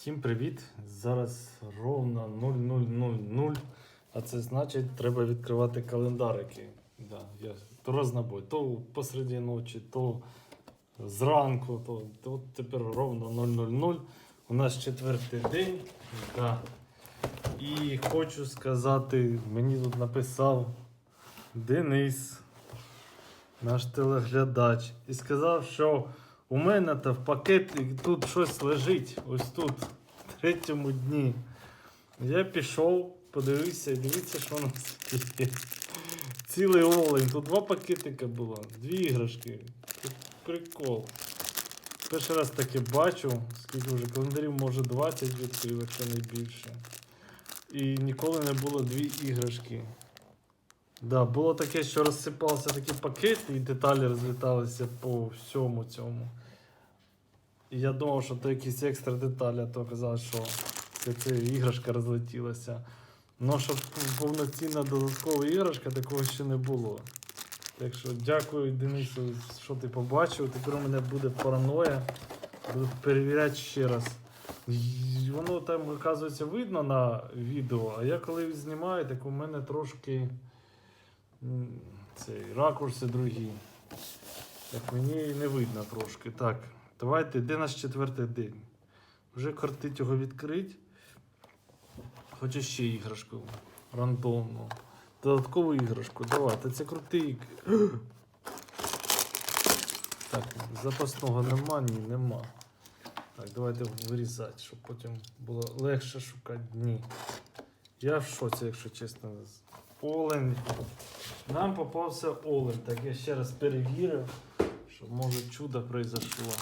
Всім привіт! Зараз ровно 0000, а це значить, треба відкривати календарики. Да, я то рознобой, то посереді ночі, то зранку, то, то тепер ровно 000. У нас четвертий день. Да. І хочу сказати, мені тут написав Денис, наш телеглядач, і сказав, що у мене то в пакеті тут щось лежить, ось тут, в третьому дні. Я пішов, подивився, дивіться, що у нас є. Цілий олень. Тут два пакетика було, дві іграшки. Прикол. Перший раз таке бачу, скільки вже календарів, може 20 відкрив, якщо не більше. І ніколи не було дві іграшки. Да, було таке, що розсипався такий пакет, і деталі розліталися по всьому цьому. І я думав, що то якісь екстра деталі, а то казалось, що це, це іграшка розлетілася. Ну, щоб повноцінна додаткова іграшка, такого ще не було. Так що дякую, Денису, що ти побачив. Тепер у мене буде параноя. Буду перевіряти ще раз. Воно там, оказується, видно на відео, а я коли знімаю, так у мене трошки цей, ракурси другі. Так мені не видно трошки. Так, давайте, де наш четвертий день? Вже кортить його відкрити. Хочу ще іграшку. Рандомну. Додаткову іграшку. Давайте, це крутий. Так, запасного нема, ні, нема. Так, давайте вирізати, щоб потім було легше шукати дні. Я в шоці, якщо чесно. Олень. Нам попався олень. Так я ще раз перевірив, що може чудо произошло.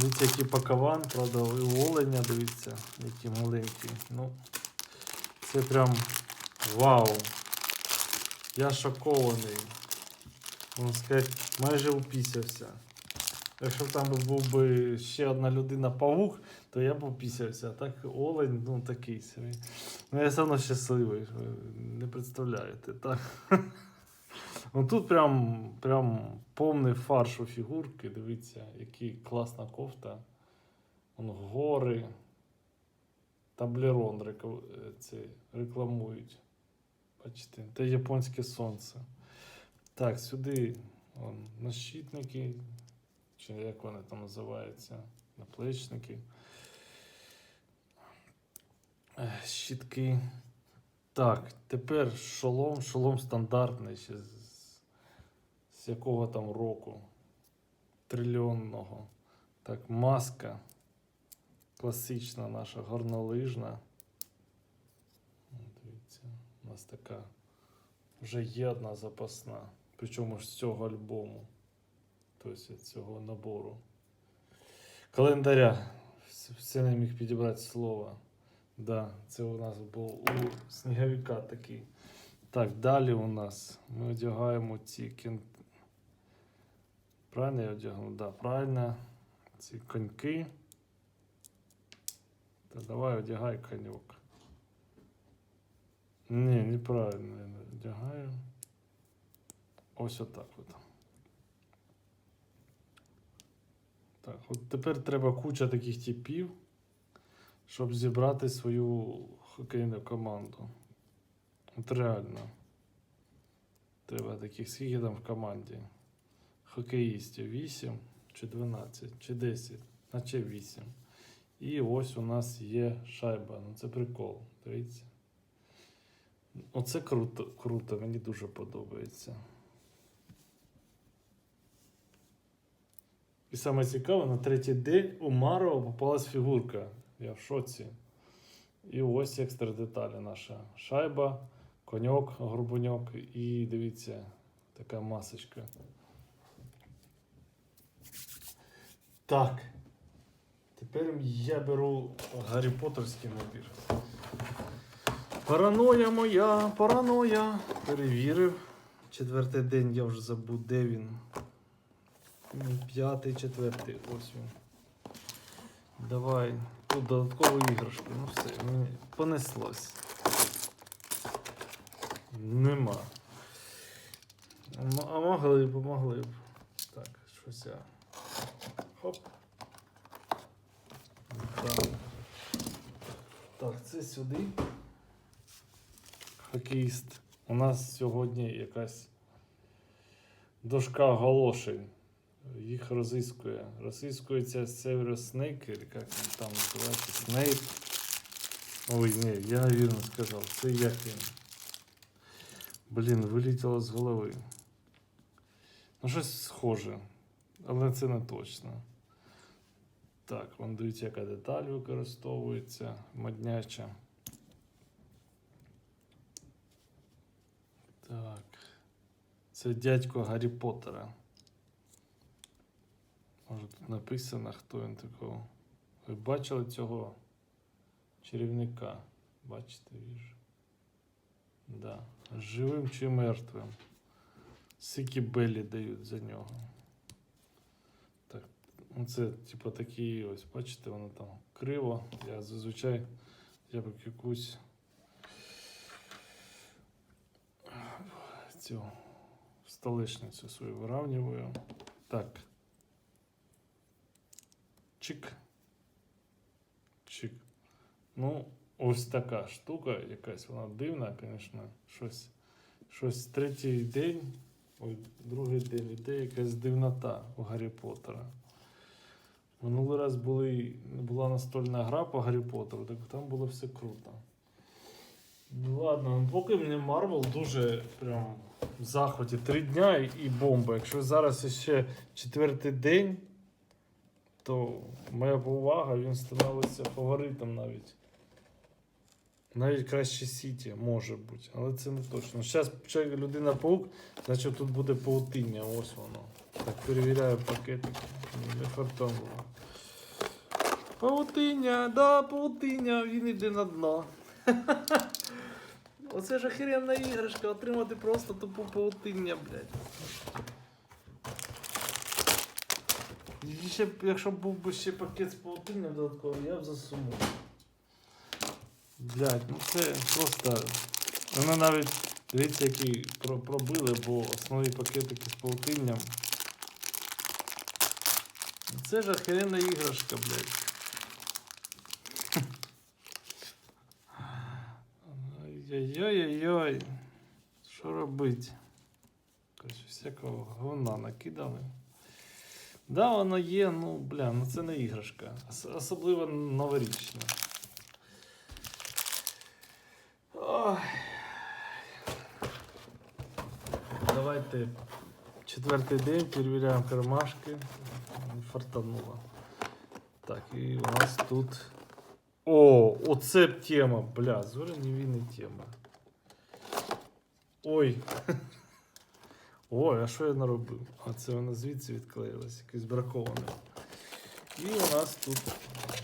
Дивіться, який пакован, правда, і оленя, дивіться, який маленький. Ну, це прям вау. Я шокований. Можна сказати, майже упісявся. Якщо б там був би ще одна людина павук, то я б упісявся. А так олень, ну такий собі. Ну я все одно щасливий, ви не представляєте, так? Ну тут прям, прям повний фарш у фігурки. Дивіться, які класна кофта. Вон гори. Таблерон рекл- це, рекламують. Бачите, те японське сонце. Так, сюди вон, нащітники, чи як вони там називаються, наплечники. Щітки. Так, тепер шолом, шолом стандартний ще з, з якого там року? Трильйонного. Так, маска. Класична наша горнолижна. Дивіться, у нас така вже є одна запасна. Причому ж з цього альбому. Тобто цього набору. Календаря. Все не міг підібрати слово. Да, це у нас був у сніговика такий. Так, далі у нас ми одягаємо ці кін... Правильно я одягнув? Да, правильно. Ці коньки. Та давай одягай коньок. Ні, неправильно я не одягаю. Ось отак от. Так, от тепер треба куча таких типів, щоб зібрати свою хокейну команду. От реально. Треба таких скільки там в команді. Хокеїстів 8 чи 12, чи 10, наче 8. І ось у нас є шайба. Ну це прикол. Дивіться. Оце круто, круто, мені дуже подобається. І саме цікаве, на третій день у Марова попалась фігурка. Я в шоці. І ось екстра деталі наша. Шайба, коньок, горбуньок і дивіться, така масочка. Так. Тепер я беру Гаррі Поттерський набір. Параноя моя, параноя. Перевірив. Четвертий день я вже забув, де він. П'ятий, четвертий, ось він. Давай. Тут додаткову іграшку. Ну все, мені понеслось. Нема. А могли б, могли б. Так, щось я. Хоп. Так. Так, це сюди. Хокеїст. У нас сьогодні якась дошка оголошень. Їх розіскує. Розіскується Severus Snake, як він там називається, Снейп. Ой, ні, я невірно сказав. Це як він. Блін, вилетіло з голови. Ну, щось схоже, але це не точно. Так, вон дивіться, яка деталь використовується, модняча. Так. Це дядько Гаррі Поттера. Може тут написано, хто він такого. Ви бачили цього чарівника? Бачите, віж. Да. Живим чи мертвим. Скільки белі дають за нього. Так, ну це, типу, такі ось, бачите, воно там криво. Я зазвичай я б якусь цю столешницю свою виравнюю. Так. Чик. Чик. Ну, ось така штука, якась вона дивна, звісно, щось. Щось третій день, ой, другий день іде якась дивнота у Гаррі Поттера. Минулий раз були, була настольна гра по Гаррі Поттеру, так там було все круто. Ну ладно, ну, поки мені Марвел дуже прям в захваті. Три дня і- і бомба. Якщо зараз ще четвертий день, то моя повага, він становиться фаворитом навіть. Навіть краще Сіті може бути, але це не точно. Зараз людина паук, значить тут буде паутиння, ось воно. Так, перевіряю пакетики. Не фартом було. Паутиння, да, паутиння, він іде на дно. Оце ж охеренна іграшка, отримати просто тупу паутиння, блядь. Ще, якщо був би ще пакет з паутинням додатково, я б засумував. Блядь, ну це просто. Вони навіть дивіться, які пробили, бо основні пакетики з паутинням. Це ж охеренна іграшка, блядь. Ой-ой-ой-ой. Що робить? Якось всякого говна накидали. Да, воно є, ну, бля, ну це не іграшка. Особливо новорічна. Давайте четвертий день перевіряємо кармашки. Фартануло. Так, і у нас тут. О, оце тема, бля, зоряні війни тема. Ой. Ой, а що я наробив? А це воно звідси відклеїлось, якесь браковане. І у нас тут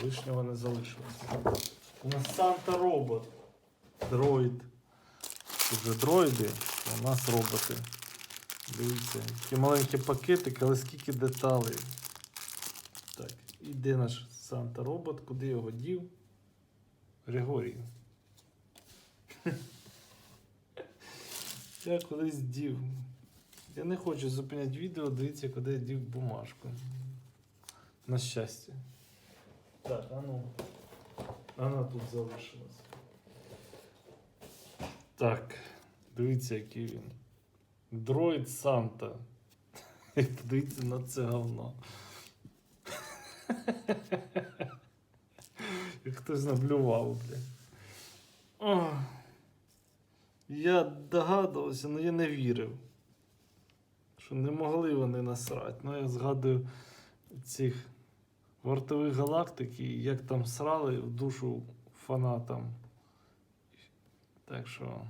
лишнього не залишилося. У нас Санта робот. Дроїд. Тут же дроїди, а у нас роботи. Дивіться, які маленькі пакетики, але скільки деталей. Так, і де наш Санта робот? Куди його дів? Григорій. Я кудись дів. Я не хочу зупиняти відео, дивіться, куди я дів бумажку. На щастя. Так, а ну. Вона тут залишилась. Так, дивіться, який він. Дроїд Санта. І подивіться на це говно. Як хтось наблював, бля. Я догадувався, але я не вірив. Що не могли вони насрати. Ну, я згадую цих вартових галактик і як там срали в душу фанатам. Так що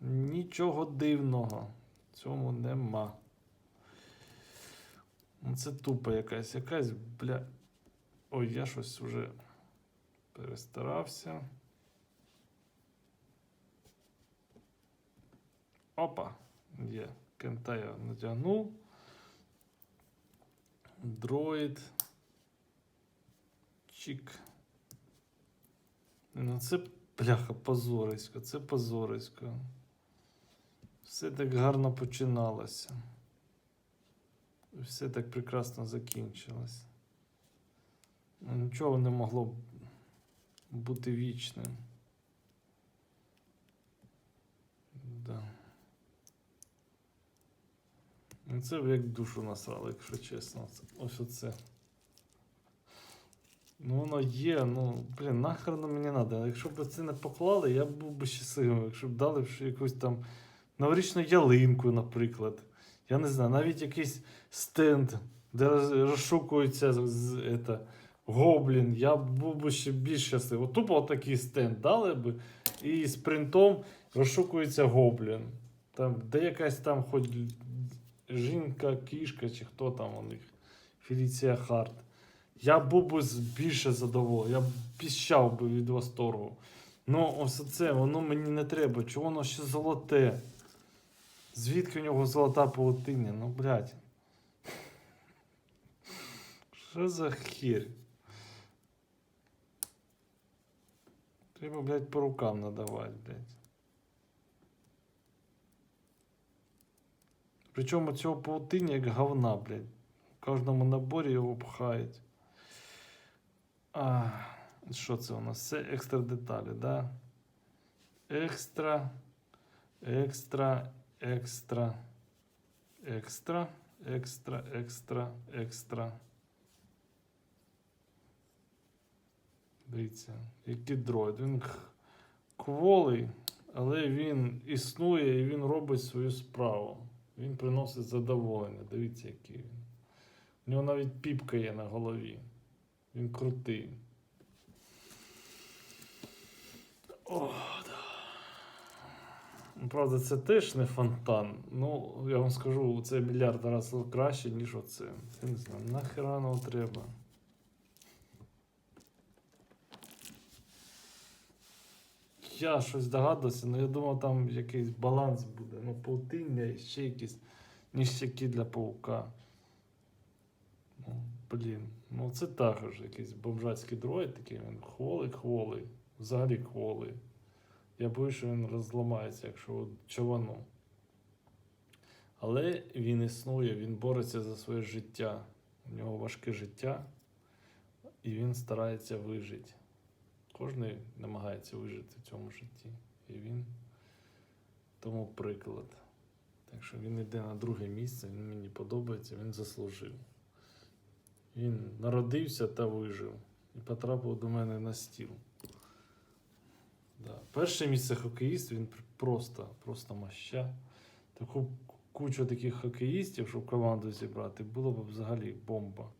нічого дивного в цьому нема. Ну, Це тупо якась, якась, бля. Ой, я щось вже перестарався. Опа, є. Кента я натягнув. Дроїд. Чик. Ну це бляха позорисько, це позорисько. Все так гарно починалося. Все так прекрасно закінчилось. Ну, Нічого не могло бути вічним. Да. Ну, Це б як душу насрали, якщо чесно. Ось оце. Ну, воно є, ну, блін, нахер мені треба. Якщо б це не поклали, я був би щасливим. Якщо б дали б якусь там новорічну ялинку, наприклад. Я не знаю, навіть якийсь стенд, де розшукується з, ета, гоблін, я був би ще більш щасливий. Тупо такий стенд дали б, і з принтом розшукується гоблін. Там, де якась там хоч жінка, кішка, чи хто там у них, Феліція Харт. Я був би більше задоволений, я б піщав би від восторгу. Ну, ось це, воно мені не треба. Чого воно ще золоте? Звідки у нього золота паутиня? Ну, блядь. Що за хір? Треба, блядь, по рукам надавати, блядь. Причому цього паутиня як говна, блядь. В кожному наборі його пхають. Що це у нас? Це екстра деталі, да? Екстра, екстра, екстра, екстра, екстра, екстра, екстра. Дивіться, який дроїд. Він кволий, але він існує і він робить свою справу. Він приносить задоволення. Дивіться, який він. У нього навіть піпка є на голові. Він крутий. О, да. Ну, Правда, це теж не фонтан. Ну, я вам скажу, це мільярд разів краще, ніж оце. Я не знаю, нахера воно треба. Я щось догадувався, але я думав, там якийсь баланс буде. Ну, паутиння і ще якісь ніщаки для паука. Ну, блін, ну це також якийсь бомжацький дроїд такий, він хволий, хволий, взагалі хволий. Я боюсь, що він розламається, якщо човану. Але він існує, він бореться за своє життя. У нього важке життя, і він старається вижити. Кожен намагається вижити в цьому житті. І він тому приклад. Так що він йде на друге місце, він мені подобається, він заслужив. Він народився та вижив і потрапив до мене на стіл. Да. Перше місце хокеїст, він просто, просто маща. Таку кучу таких хокеїстів, щоб команду зібрати, було б взагалі бомба.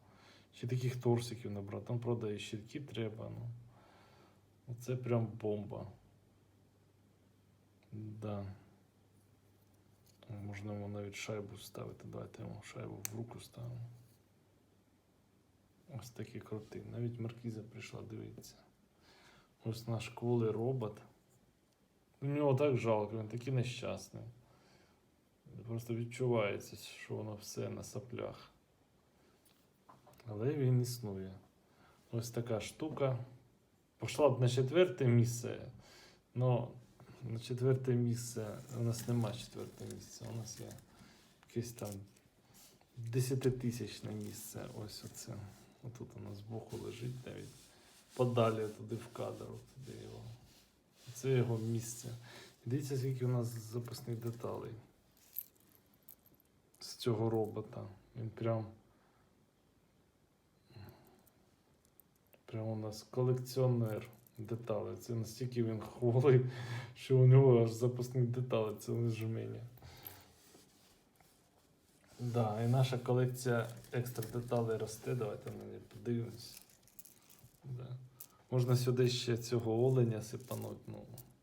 Ще таких торсиків набрати. Там, правда, і щитки треба. Ну. Оце прям бомба. Да. Можна йому навіть шайбу ставити. Давайте йому шайбу в руку ставимо. Ось такий крутий. Навіть маркіза прийшла, дивіться. Ось наш кволий робот. У нього так жалко, він такий нещасний. Просто відчувається, що воно все на соплях. Але він існує. Ось така штука. Пішла б на четверте місце. Но на четверте місце у нас нема четверте місце. У нас є якесь там десятитисячне місце. Ось оце. Отут у нас збоку лежить навіть. Подалі туди в кадр, туди його. Це його місце. Дивіться, скільки у нас запасних деталей з цього робота. Він прям. Прям у нас колекціонер деталей. Це настільки він хворий, що у нього аж запасних деталей, це не жменя. Да, і наша колекція екстра деталей росте. Давайте на неї подивимось. Да. Можна сюди ще цього оленя сипануть, ну,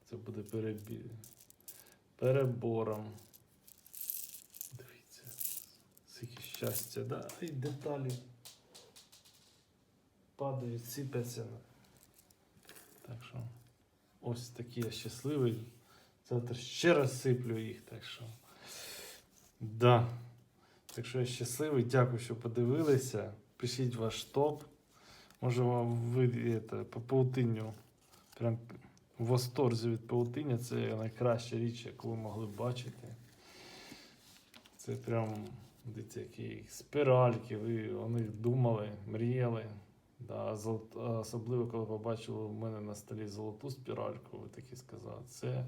це буде перебір. Перебором. Дивіться. Скільки щастя, да? І деталі падають, сипляться. Так що ось такий я щасливий. Завтра ще раз сиплю їх, так що. Да. Так що я щасливий, дякую, що подивилися. Пишіть ваш топ. Може вам ви по паутинню прям в восторзі від паутиння. Це найкраща річ, яку ви могли бачити. Це прям, дивіться, які спіральки, ви о них думали, мріяли. Да, золот... особливо, коли побачили у мене на столі золоту спіральку, ви таки сказали. Це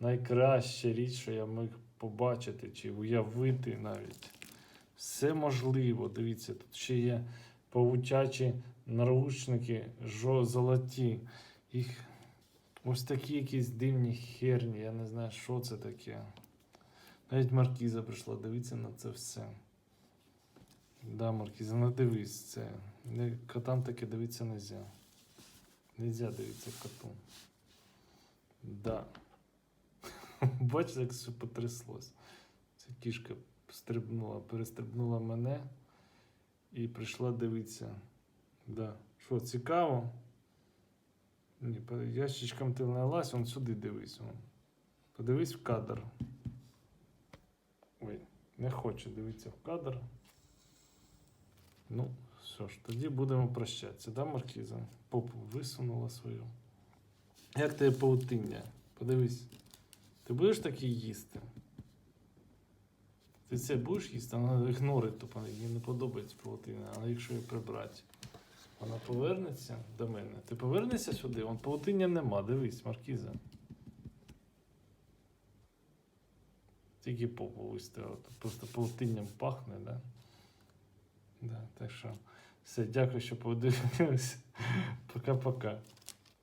найкраща річ, що я міг побачити чи уявити навіть. Все можливо. Дивіться, тут ще є павутячі наручники, жо... золоті. Їх ось такі якісь дивні херні. Я не знаю, що це таке. Навіть Маркіза прийшла, дивіться на це все. Да, Маркіза, не дивись це. Не, котам таке дивитися не можна. Нельзя дивитися коту. Да. Бачите, як все потряслось. Ця кішка стрибнула, перестрибнула мене і прийшла дивитися. Да. Що, цікаво? Ні, по ящичкам ти не лазь, вон сюди дивись. Вон. Подивись в кадр. Ой, не хочу дивитися в кадр. Ну, що ж, тоді будемо прощатися, да, Маркіза? Попу висунула свою. Як тебе паутиння? Подивись. Ти будеш такі їсти? Ти це будеш їсти, вона ігнорить тупо, їй не подобається паутина, але якщо її прибрати, вона повернеться до мене. Ти повернешся сюди, вон паутиння нема, дивись, Маркіза. Тільки попу виставила, просто паутинням пахне, да? Да, так що, все, дякую, що подивилися. Пока-пока.